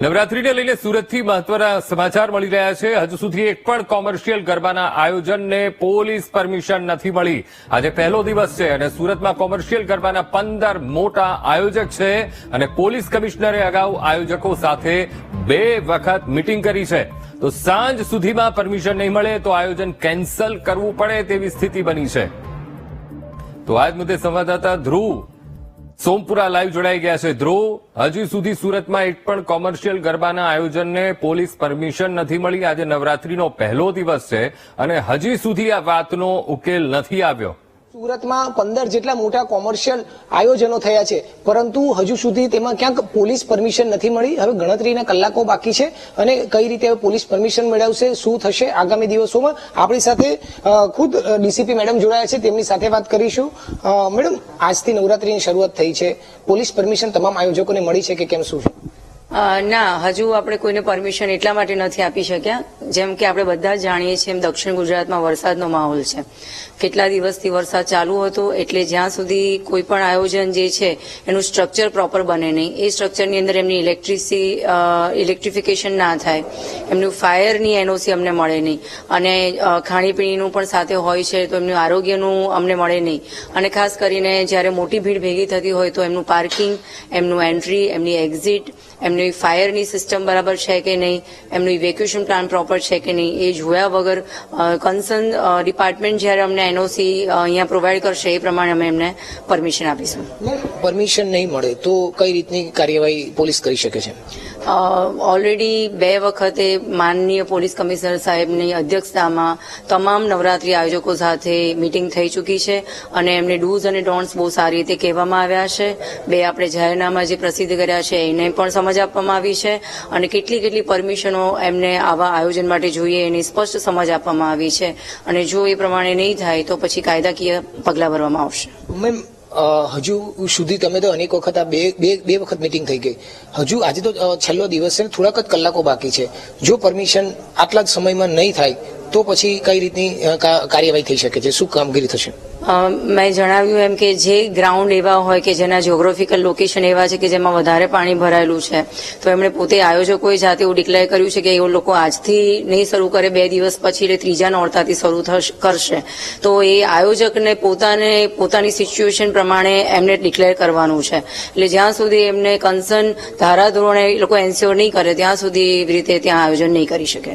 નવરાત્રીને લઈને સુરતથી મહત્વના સમાચાર મળી રહ્યા છે. હજુ સુધી એક પણ કોમર્શિયલ ગરબાના આયોજનને પોલીસ પરમિશન નથી મળી. આજે પહેલો દિવસ છે અને સુરતમાં કોમર્શિયલ ગરબાના પંદર મોટા આયોજક છે અને પોલીસ કમિશનરે અગાઉ આયોજકો સાથે બે વખત મિટિંગ કરી છે. તો સાંજ સુધીમાં પરમિશન નહીં મળે તો આયોજન કેન્સલ કરવું પડે તેવી સ્થિતિ બની છે. તો આજ મુદ્દે સંવાદદાતા ધ્રુવ સોમપુરા લાઈવ જોડાઈ ગયા છે. ધ્રુવ, હજી સુધી સુરતમાં એક પણ કોમર્શિયલ ગરબાના આયોજનને પોલીસ પરમિશન નથી મળી. આજે નવરાત્રીનો પહેલો દિવસ છે અને હજી સુધી આ વાતનો ઉકેલ નથી આવ્યો. સુરતમાં પંદર જેટલા મોટા કોમર્શિયલ આયોજનો થયા છે. પરંતુ હજુ સુધી તેમાં ક્યાંક પોલીસ પરમિશન નથી મળી. હવે ગણતરીના કલાકો બાકી છે અને કઈ રીતે હવે પોલીસ પરમિશન મેળવશે, શું થશે આગામી દિવસોમાં, આપણી સાથે ખુદ ડીસીપી મેડમ જોડાયા છે. તેમની સાથે વાત કરીશું. મેડમ, આજથી નવરાત્રીની શરૂઆત થઈ છે. પોલીસ પરમિશન તમામ આયોજકોને મળી છે કે કેમ શું છે? ના, હજુ આપણે કોઈને પરમિશન એટલા માટે નથી આપી શક્યા. જેમ કે આપણે બધા જાણીએ છીએ એમ દક્ષિણ ગુજરાતમાં વરસાદનો માહોલ છે. કેટલા દિવસથી વરસાદ ચાલુ હતો, એટલે જ્યાં સુધી કોઈ પણ આયોજન જે છે, એનું સ્ટ્રક્ચર પ્રોપર બને નહીં. એ સ્ટ્રક્ચરની અંદર એમની ઇલેક્ટ્રિસી ઇલેક્ટ્રિફિકેશન ના થાય. એમનું ફાયરની એનઓસી અમને મળે નહીં. અને ખાણીપીણીનું પણ સાથે હોય છે, તો એમનું આરોગ્યનું અમને મળે નહીં. અને ખાસ કરીને જ્યારે મોટી ભીડ ભેગી થતી હોય તો એમનું પાર્કિંગ એમનું એન્ટ્રી એમની એક્ઝિટ એમની ફાયરની સિસ્ટમ બરાબર છે કે નહીં, એમનું ઇવેક્યુએશન પ્લાન પ્રોપર છે કે નહીં, એ જોયા વગર કન્સર્ન ડિપાર્ટમેન્ટ જ્યારે અમને એનઓસી અહીંયા પ્રોવાઈડ કરશે એ પ્રમાણે અમે એમને પરમિશન આપીશું. પરમિશન નહીં મળે તો કઈ રીતની કાર્યવાહી પોલીસ કરી શકે છે? ઓલરેડી બે વખતે માનનીય પોલીસ કમિશનર સાહેબની અધ્યક્ષતામાં તમામ નવરાત્રી આયોજકો સાથે મીટિંગ થઈ ચૂકી છે અને એમને ડૂઝ અને ડોન્ટ્સ બહુ સારી રીતે કહેવામાં આવ્યા છે. બે આપણે જાહેરનામા જે પ્રસિદ્ધ કર્યા છે એને પણ સમજ આપવામાં આવી છે અને કેટલી કેટલી પરમિશનો એમને આવા આયોજન માટે જોઈએ એની સ્પષ્ટ સમજ આપવામાં આવી છે. અને જો એ પ્રમાણે નહીં થાય તો પછી કાયદાકીય પગલાં ભરવામાં આવશે. મેમ હજુ સુધી તમે તો અનેક વખત આ બે બે બે વખત મિટિંગ થઈ ગઈ. હજુ આજે તો છેલ્લો દિવસ છે થોડાક જ કલાકો બાકી છે. જો પરમિશન આટલા જ સમયમાં નહીં થાય તો પછી કઈ રીતની કાર્યવાહી થઈ શકે છે? શું કામગીરી થશે? મેં જણાવ્યું એમ કે જે ગ્રાઉન્ડ એવા હોય કે જેના જ્યોગ્રાફિકલ લોકેશન એવા છે કે જેમાં વધારે પાણી ભરાયેલું છે તો એમણે પોતે આયોજકોએ જાતે એવું ડિક્લેર કર્યું છે કે એ લોકો આજથી નહીં શરૂ કરે બે દિવસ પછી એટલે ત્રીજા નોરતાથી શરૂ થશ- કરશે. તો એ આયોજકને પોતાને પોતાની સિચ્યુએશન પ્રમાણે એમને ડિક્લેર કરવાનું છે. એટલે જ્યાં સુધી એમને કન્સર્ન ધારાધોરણે એ લોકો એન્સ્યોર નહીં કરે ત્યાં સુધી એવી રીતે ત્યાં આયોજન નહીં કરી શકે.